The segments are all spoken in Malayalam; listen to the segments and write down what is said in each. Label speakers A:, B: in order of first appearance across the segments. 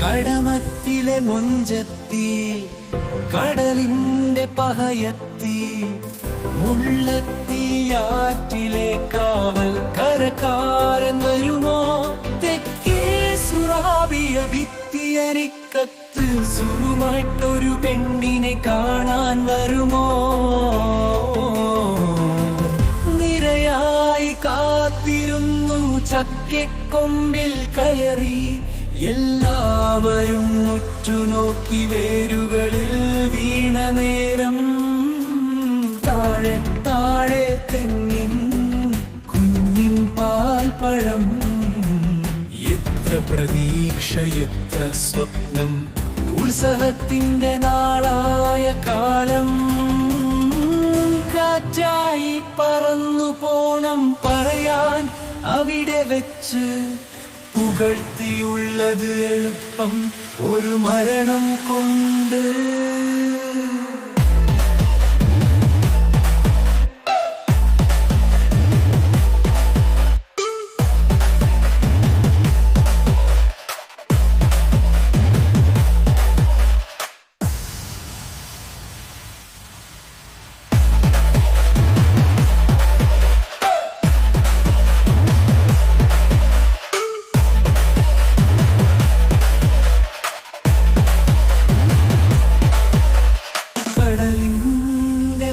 A: കടമത്തിലെ മുഞ്ചത്തി കടലിന്റെ പഹയത്തി മുള്ളത്തിയാറ്റിലെ കാവൽ കരക്കാരൻ വരുമോ തെക്കേ സുറാബിയ ഭിത്തിയരിക്കത്ത് സുറുമായിട്ടൊരു പെണ്ണിനെ കാണാൻ വരുമോ? ചക്കക്കൊമ്പിൽ കയറി എല്ലാവരും ഉറ്റുനോക്കി വേരുകളിൽ വീണ നേരം താഴെ താഴെ തെങ്ങിൻ കുഞ്ഞിൻ പാൽപ്പഴം എത്ര പ്രതീക്ഷ എത്ര സ്വപ്നം. ഉത്സവത്തിന്റെ നാളായ കാലം. കാറ്റായി പറന്നു പോണം പറയാൻ അവിടെ വെച്ച് പുകഴ്ത്തിയുള്ളത് എളുപ്പം ഒരു മരണം കൊണ്ട്.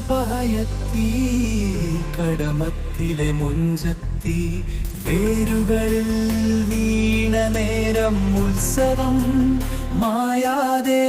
A: പായത്തി കടമത്തിലെ മുഞ്ചത്തി വേരുകളിൽ വീണ നേരം ഉത്സവം മായാതെ